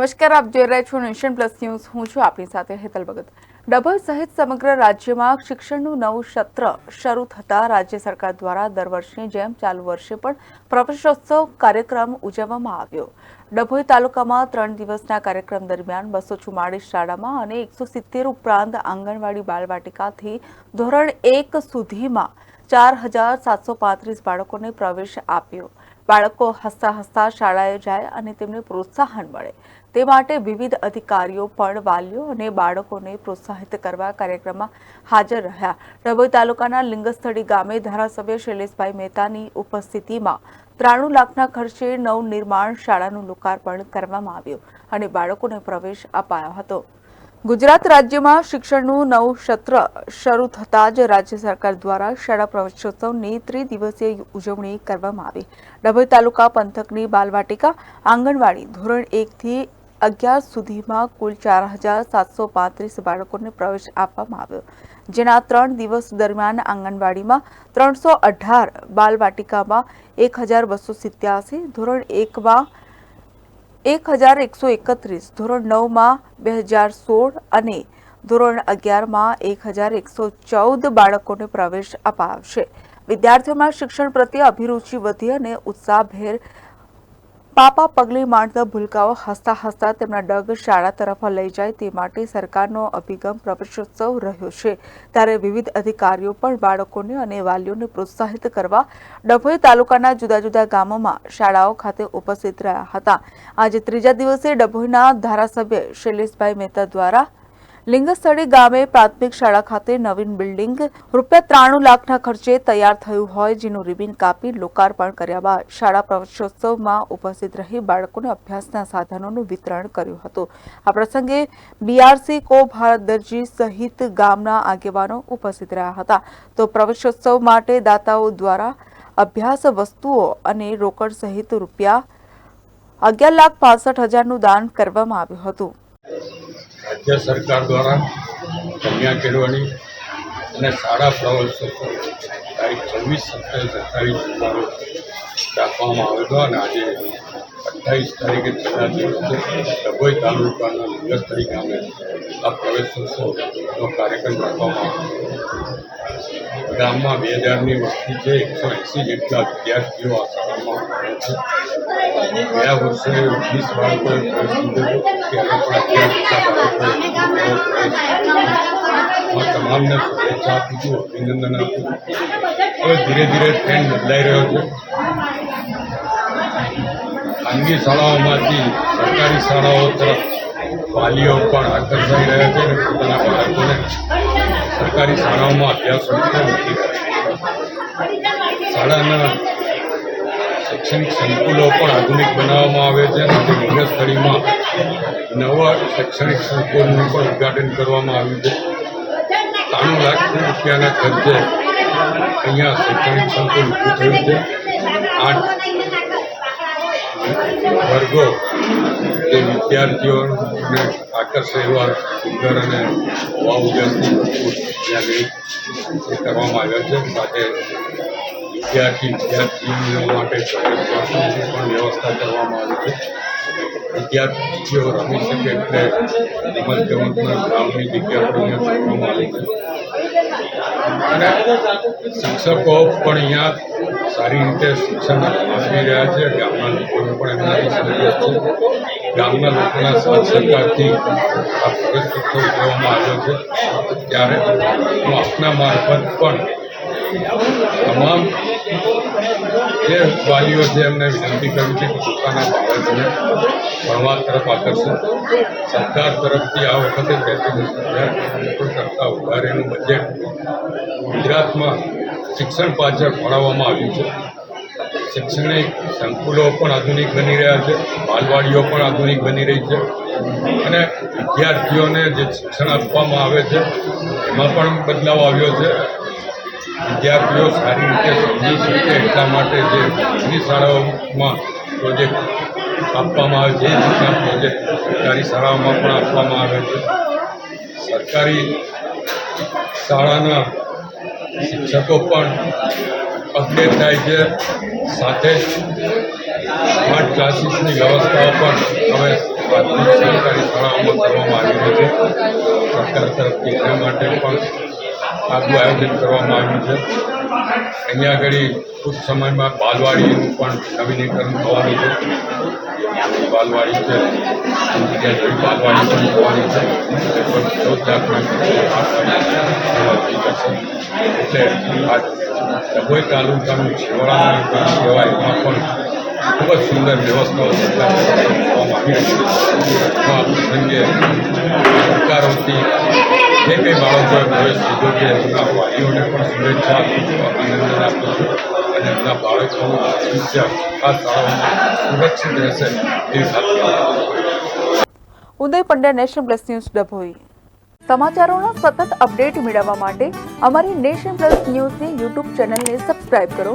નમસ્કાર, આપ જોઈ રહ્યા છો નેશન પ્લસ ન્યૂઝ. હું છું આપની સાથે હેતલ ભગત. ડભોઈ સહિત સમગ્ર રાજ્યમાં શિક્ષણનું નવું સત્ર શરૂ થતાં રાજ્ય સરકાર દ્વારા દર વર્ષની જેમ ચાલુ વર્ષે પણ પ્રવેશોત્સવ કાર્યક્રમ ઉજવવામાં આવ્યો. ડભોઈ તાલુકામાં ત્રણ દિવસના કાર્યક્રમ દરમિયાન બસો ચુમ્માળીસ શાળામાં અને એકસો સિત્તેર ઉપરાંત આંગણવાડી બાલવાટિકાથી ધોરણ એક સુધીમાં ચાર હજાર સાતસો પાંત્રીસ બાળકોને પ્રવેશ આપ્યો. બાળકો હસતા હસતા શાળાએ જાય અને તેમને પ્રોત્સાહન મળે. તે માટે વિવિધ અધિકારીઓ પણ વાલીઓ અને બાળકોને પ્રોત્સાહિત કરવા કાર્યક્રમમાં હાજર રહ્યા. ડભોઈ તાલુકાના લિંગસ્થળી ગામે ધારાસભ્ય શૈલેષભાઈ મહેતાની ઉપસ્થિતિમાં ત્રાણું લાખના ખર્ચે નવનિર્માણ શાળાનું લોકાર્પણ કરવામાં આવ્યું અને બાળકોને પ્રવેશ અપાયો હતો. ગુજરાત રાજ્યમાં શિક્ષણનું નવું સત્ર શરૂ થતાં જ રાજ્ય સરકાર દ્વારા શાળા પ્રવેશોત્સવની ત્રિદિવસીય ઉજવણી કરવામાં આવી. ડભોઈ તાલુકા પંથકની બાલવાટિકા આંગણવાડી ધોરણ એકથી અગિયાર સુધીમાં કુલ ચાર હજાર સાતસો પાંત્રીસ બાળકોને પ્રવેશ આપવામાં આવ્યો. જેના ત્રણ દિવસ દરમિયાન આંગણવાડીમાં ત્રણસો અઢાર બાલવાટિકામાં એક હજાર બસો સિત્યાસી, ધોરણ એકમાં એક હજાર એકસો એકત્રીસ, ધોરણ નવમાં બે હજાર સોળ અને ધોરણ અગિયારમાં એક હજાર એકસો ચૌદ બાળકોને પ્રવેશ અપાવશે. વિદ્યાર્થીઓમાં શિક્ષણ પ્રત્યે અભિરુચિ વધી અને ઉત્સાહભેર પાપા પગલે માંડતા ભૂલકાઓ હસતા હસતા તેમના ડગ શાળા તરફ લઈ જાય તે માટે સરકારનો અભિગમ પ્રવેશોત્સવ રહ્યો છે. ત્યારે વિવિધ અધિકારીઓ પણ બાળકોને અને વાલીઓને પ્રોત્સાહિત કરવા ડભોઈ તાલુકાના જુદા જુદા ગામોમાં શાળાઓ ખાતે ઉપસ્થિત રહ્યા હતા. આજે ત્રીજા દિવસે ડભોઈના ધારાસભ્ય શૈલેષભાઈ મહેતા દ્વારા લિંગસ્થળી ગામે પ્રાથમિક શાળા ખાતે નવીન બિલ્ડિંગ રૂપિયા ત્રાણું લાખના ખર્ચે તૈયાર થયું હોય જેનું રિબિન કાપી લોકાર્પણ કર્યા બાદ શાળા પ્રવેશોત્સવમાં ઉપસ્થિત રહી બાળકોને અભ્યાસના સાધનોનું વિતરણ કર્યું હતું. આ પ્રસંગે બીઆરસી કો ભારત દરજી સહિત ગામના આગેવાનો ઉપસ્થિત રહ્યા હતા. તો પ્રવેશોત્સવ માટે દાતાઓ દ્વારા અભ્યાસ વસ્તુઓ અને રોકડ સહિત રૂપિયા અગિયાર લાખ પાસઠ હજારનું દાન કરવામાં આવ્યું હતું. રાજ્ય સરકાર દ્વારા કન્યા કેળવણી અને શાળા પ્રવેશોત્સવ તારીખ છવ્વીસ સત્તાવીસ અઠ્ઠાવીસ સુધારો રાખવામાં આવ્યો અને આજે અઠ્ઠાવીસ તારીખે છેલ્લા દિવસે ડભોઈ તાલુકાના લિંગસ્થળી ગામે આ પ્રવેશોત્સવનો કાર્યક્રમ રાખવામાં આવ્યો ગામમાં બે હજારની વસ્તી છે, એકસો એંસી જેટલા વિદ્યાર્થીઓ આ શાળામાં ગયા વર્ષે વીસ બાળકોએ પ્રવેશ લીધો ત્યારે પણ અગિયાર શુભેચ્છા આપું છું અભિનંદન આપું. હવે ધીરે ધીરે ટ્રેન્ડ બદલાઈ રહ્યો છે. ખાનગી શાળાઓમાંથી સરકારી શાળાઓ તરફ વાલીઓ પણ આકર્ષાઈ રહ્યા છે અને પોતાના બાળકોને સરકારી શાળાઓમાં અભ્યાસ માટે મૂકી રહ્યા શાળાના શૈક્ષણિક સંકુલો પણ આધુનિક બનાવવામાં આવે છે અને તે લિંગસ્થળીમાં નવા શૈક્ષણિક સંકુલનું પણ ઉદ્ઘાટન કરવામાં આવ્યું છે. ત્રાણું લાખ રૂપિયાના ખર્ચે અહીંયા શૈક્ષણિક સંકુલ ઊભું થયું છે. આઠ વર્ગો જે વિદ્યાર્થીઓને આકર્ષે એવા સુંદર અને હવા ઉજાસની ત્યાં કરવામાં આવ્યા છે. સાથે વિદ્યાર્થી વિદ્યાર્થીઓ માટે પણ વ્યવસ્થા કરવામાં આવી છે. વિદ્યાર્થીઓ રમી શકે એટલે રમત ગમતના ગ્રામની જગ્યા પણ કરવામાં આવી છે. અને શિક્ષકો પણ અહીંયા સારી રીતે શિક્ષણ આપી રહ્યા છે. ગામના લોકોને પણ એમના સહયોગ છે. ગામના લોકોના સાથ સહકારથી આ પ્રવેશોત્સવ ઉજવવામાં આવ્યો છે. ત્યારે હું આપના મારફત પણ તમામ જે વાલીઓ છે, એમને વિનંતી કરવી છે કે પોતાના બાળકોને ભણવા તરફ આકર્ષે. સરકાર તરફથી આ વખતે તેત્રીસ હજાર કરતાં વધારેનું બજેટ ગુજરાતમાં શિક્ષણ પાછળ ભણાવવામાં આવ્યું છે. શૈક્ષણિક સંકુલો પણ આધુનિક બની રહ્યા છે, બાલવાડીઓ પણ આધુનિક બની રહી છે અને વિદ્યાર્થીઓને જે શિક્ષણ આપવામાં આવે છે, એમાં પણ બદલાવ આવ્યો છે. વિદ્યાર્થીઓ સારી રીતે સમજી શકે એટલા માટે જે ઘણી શાળાઓમાં પ્રોજેક્ટ આપવામાં આવે છે એ રીતના પ્રોજેક્ટ સરકારી શાળાઓમાં પણ આપવામાં આવે છે. સરકારી શાળાના શિક્ષકો પણ અપડેટ થાય છે. સાથે સ્માર્ટ ક્લાસીસની વ્યવસ્થાઓ પણ હવે પ્રાથમિક સરકારી શાળાઓમાં કરવામાં આવી છે. સરકાર તરફથી એ માટે પણ આગવું આયોજન કરવામાં આવ્યું છે. અહીંયા આગળ ટૂંક સમયમાં બાલવાડીનું પણ નવીનીકરણ થવાનું છે. બાલવાડી છે. જગ્યાએ બાલવાડી પણ થવાની છે. ચૌદ એટલે આ ડભોઈ તાલુકાનું છેવાડાનું કહેવાય એમાં પણ ખૂબ જ સુંદર વ્યવસ્થાઓ છે પ્રસંગે સરકારોથી જે કંઈ બાળકોએ પ્રવેશ લીધો છે એમના વાલીઓને પણ શુભેચ્છા અભિનંદન આપું છું અને એમના બાળકોનું ભવિષ્ય આ શાળાઓમાં સુરક્ષિત રહેશે એવી ખાતરી Uday Pandya nation plus news Dabhoi. સમાચારોના સતત અપડેટ મેળવવા માટે અમારી નેશન પ્લસ ન્યૂઝની યુટ્યુબ ચેનલને સબસ્ક્રાઇબ કરો.